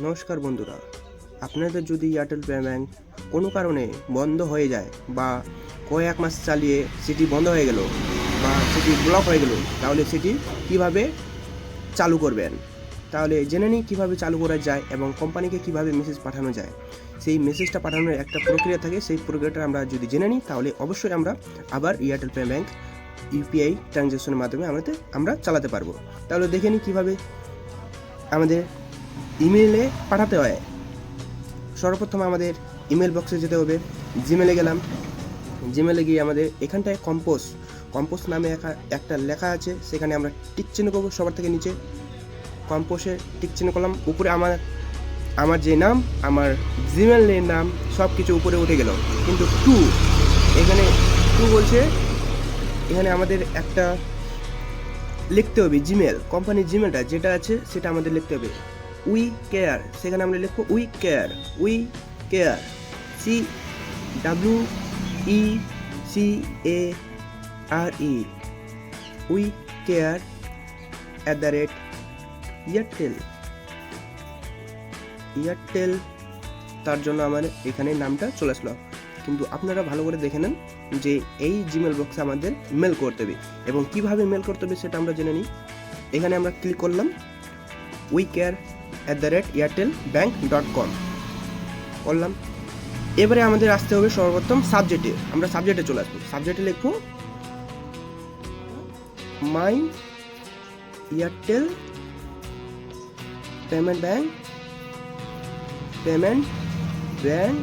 নমস্কার বন্ধুরা। আপনাদের যদি এয়ারটেল পেমেন্ট কোনো কারণে বন্ধ হয়ে যায় বা কয়েক মাস চালিয়ে সেটি বন্ধ হয়ে গেল বা সেটি ব্লক হয়ে গেল, তাহলে সেটি কীভাবে চালু করবেন? তাহলে জেনে নিই কীভাবে চালু করা যায় এবং কোম্পানিকে কীভাবে মেসেজ পাঠানো যায়। সেই মেসেজটা পাঠানোর একটা প্রক্রিয়া থাকে, সেই প্রক্রিয়াটা আমরা যদি জেনে নিই, তাহলে অবশ্যই আমরা আবার এয়ারটেল পে ব্যাংক ইউপিআই ট্রানজ্যাকশনের মাধ্যমে আমাদের, আমরা চালাতে পারব। তাহলে দেখে নিই কীভাবে আমাদের ইমেলে পাঠাতে হয়। সর্বপ্রথম আমাদের ইমেল বক্সে যেতে হবে। জিমেলে গেলাম। জিমেলে গিয়ে আমাদের এখানটায় কম্পোজ কম্পোজ নামে একা- একটা লেখা আছে। সেখানে আমরা টিক চিহ্ন করব সবার থেকে নিচে। কম্পোসে টিক চিহ্ন করলাম। উপরে আমার আমার যে নাম, আমার জিমেলের নাম সব কিছু উপরে উঠে গেল। কিন্তু টু, এখানে টু বলছে, এখানে আমাদের একটা লিখতে হবে জিমেল কোম্পানির জিমেলটা যেটা আছে, সেটা আমাদের লিখতে হবে। উই কেয়ার সেখানে আমরা লিখব we care we care C W E C A R E we care at the rate Airtel Airtel তার জন্য আমার এখানে নামটা চলে আসলো। কিন্তু আপনারা ভালো করে দেখে নেন যে এই জিমেল বক্সে আমাদের মেল করতে হবে এবং কীভাবে মেল করতে হবে সেটা আমরা জেনে নিই। এখানে আমরা ক্লিক করলাম। We care at the rate Airtel bank dot com করলাম এবারে আমাদের আসতে হবে সর্বপ্রথম সাবজেক্টে আমরা সাবজেক্টে চলে আসব। সাবজেক্টে লিখব my Airtel payment bank payment bank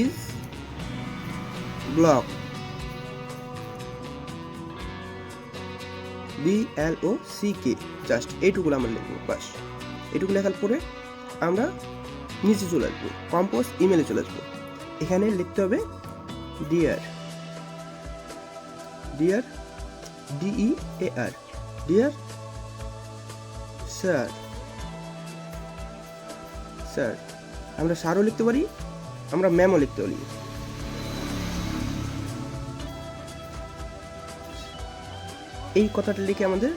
is block. B L O C K just এইটুকু আমরা লিখব বাস এইটুকু লেখার পরে আমরা নিচে চলে আসব কম্পোজ ইমেলে চলে আসব। এখানে লিখতে হবে dear dear D E A R dear sir sir আমরা স্যারও লিখতে পারি, আমরা ম্যামও লিখতে পারি। এই কথাটা লিখে আমাদের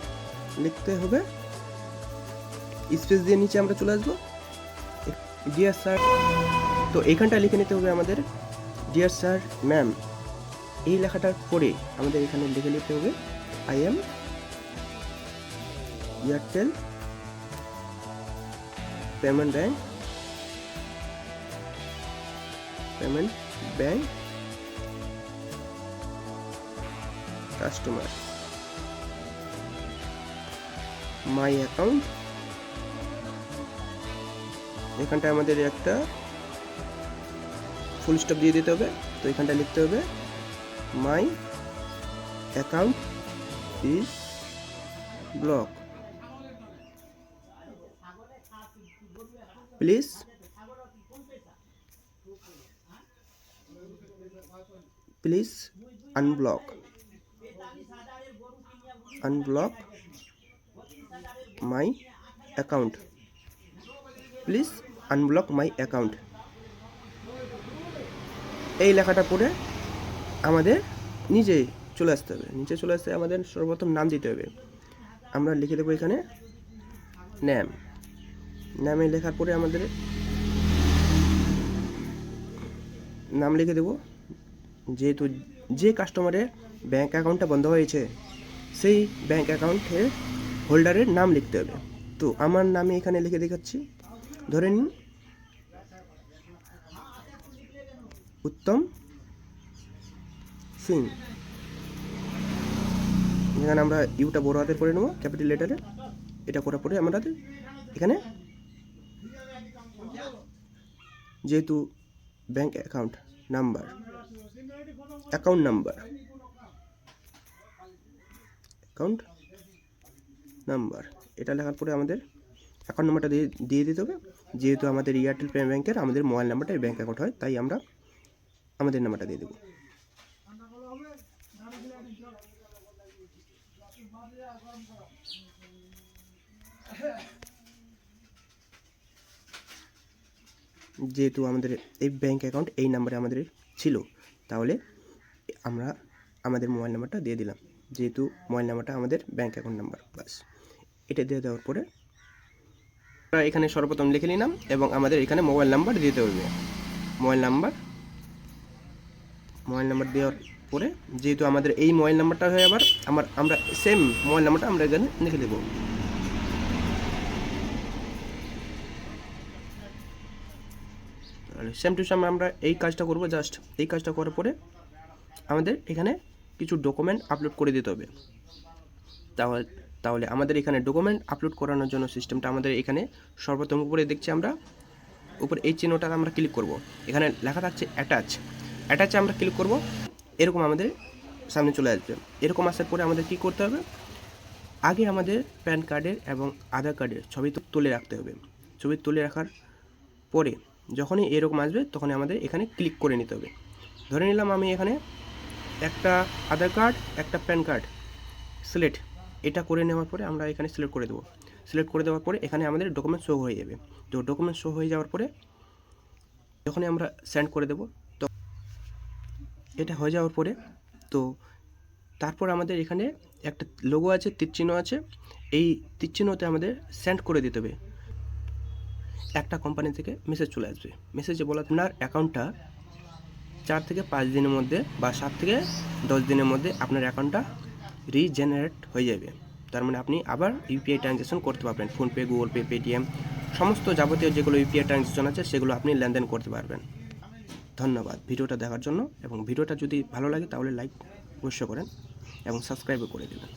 লিখতে হবে। স্পেস দিয়ে নিচে আমরা চলে আসব। ডিয়ার স্যার তো এইখানটা লিখে নিতে হবে আমাদের ডিয়ার স্যার ম্যাম এই লেখাটার পরে আমাদের এখানে লিখে নিতে হবে I am Airtel payment bank payment bank customer my account এখানটায় আমাদের একটা ফুল স্টপ দিয়ে দিতে হবে। তো এখানটা লিখতে হবে my account is block please please unblock unblock my account please unblock my account এই লেখাটা পড়ে আমাদের নিচে চলে আসতে হবে। নিচে চলে আসতে আমাদের সর্বপ্রথম নাম দিতে হবে। আমরা লিখে দেবো এখানে ন্যাম নামে লেখার পরে আমাদের নাম লিখে দেবো। যেহেতু যে কাস্টমারের ব্যাঙ্ক অ্যাকাউন্টটা বন্ধ হয়েছে, সেই ব্যাঙ্ক অ্যাকাউন্টের হোল্ডারের নাম লিখতে হবে। তো আমার নামে এখানে লিখে দেখাচ্ছি। ধরে নিন। উত্তম সিং। এখানে আমরা ইউটা বড় হাতের করে নেব, ক্যাপিটাল লেটারে। এটা করার পরে আমরা এখানে যেহেতু bank account number account number. Account number. এটা লেখার পরে আমাদের অ্যাকাউন্ট নাম্বারটা দিয়ে দিয়ে দিতে হবে। যেহেতু আমাদের এয়ারটেল পেমেন্ট ব্যাংকের আমাদের মোবাইল নাম্বারটা এই ব্যাঙ্ক অ্যাকাউন্ট হয়, তাই আমরা আমাদের নাম্বারটা দিয়ে দেবো। যেহেতু আমাদের এই ব্যাঙ্ক অ্যাকাউন্ট এই নাম্বারে আমাদের ছিল, তাহলে আমরা আমাদের মোবাইল নাম্বারটা দিয়ে দিলাম। যেহেতু মোবাইল নাম্বারটা আমাদের ব্যাঙ্ক অ্যাকাউন্ট নাম্বার বাস এটা দিয়ে দেওয়ার পরে আমরা এখানে সর্বপ্রথম লিখে নিলাম এবং আমাদের এখানে মোবাইল নাম্বার দিতে হবে। মোবাইল নাম্বার মোবাইল নাম্বার দেওয়ার পরে যেহেতু আমাদের এই মোবাইল নাম্বারটা হয়ে আবার আমার, আমরা সেম মোবাইল নাম্বারটা আমরা এখানে লিখে দেবো। সেম টু সেম আমরা এই কাজটা করব জাস্ট এই কাজটা করার পরে আমাদের এখানে কিছু ডকুমেন্ট আপলোড করে দিতে হবে। তাহলে তাহলে আমাদের এখানে ডকুমেন্ট আপলোড করানোর জন্য সিস্টেমটা আমাদের এখানে সর্বপ্রথম উপরে দেখছি আমরা, উপরে এই চিহ্নটা আমরা ক্লিক করব। এখানে লেখা থাকছে অ্যাটাচ অ্যাটাচে আমরা ক্লিক করব, এরকম আমাদের সামনে চলে আসবে। এরকম আসার পরে আমাদের কি করতে হবে? আগে আমাদের প্যান কার্ডের এবং আধার কার্ডের ছবি তুলে রাখতে হবে। ছবি তুলে রাখার পরে যখনই এরকম আসবে, তখনই আমাদের এখানে ক্লিক করে নিতে হবে। ধরে নিলাম আমি এখানে একটা আধার কার্ড, একটা প্যান কার্ড। সিলেক্ট। এটা করে নেওয়ার পরে আমরা এখানে সিলেক্ট করে দেবো। সিলেক্ট করে দেওয়ার পরে এখানে আমাদের ডকুমেন্ট শো হয়ে যাবে। তো ডকুমেন্ট শো হয়ে যাওয়ার পরে যখনই আমরা সেন্ড করে দেবো, তো এটা হয়ে যাওয়ার পরে, তো তারপর আমাদের এখানে একটা লোগো আছে, তীরচিহ্ন আছে। এই তীরচিহ্নতে আমাদের সেন্ড করে দিতে হবে। একটা কোম্পানি থেকে মেসেজ চলে আসবে। মেসেজে বলা আপনার অ্যাকাউন্টটা চার থেকে পাঁচ দিনের মধ্যে বা সাত থেকে দশ দিনের মধ্যে আপনার অ্যাকাউন্টটা রিজেনারেট হয়ে যাবে। তার মানে আপনি আবার ইউপিআই ট্রানজ্যাকশন করতে পারবেন। ফোনপে গুগল পে পেটিএম সমস্ত যাবতীয় যেগুলো ইউপিআই ট্রানজ্যাকশন আছে, সেগুলো আপনি লেনদেন করতে পারবেন। ধন্যবাদ ভিডিওটা দেখার জন্য এবং ভিডিওটা যদি ভালো লাগে তাহলে লাইক অবশ্যই করেন এবং সাবস্ক্রাইবও করে দেবেন।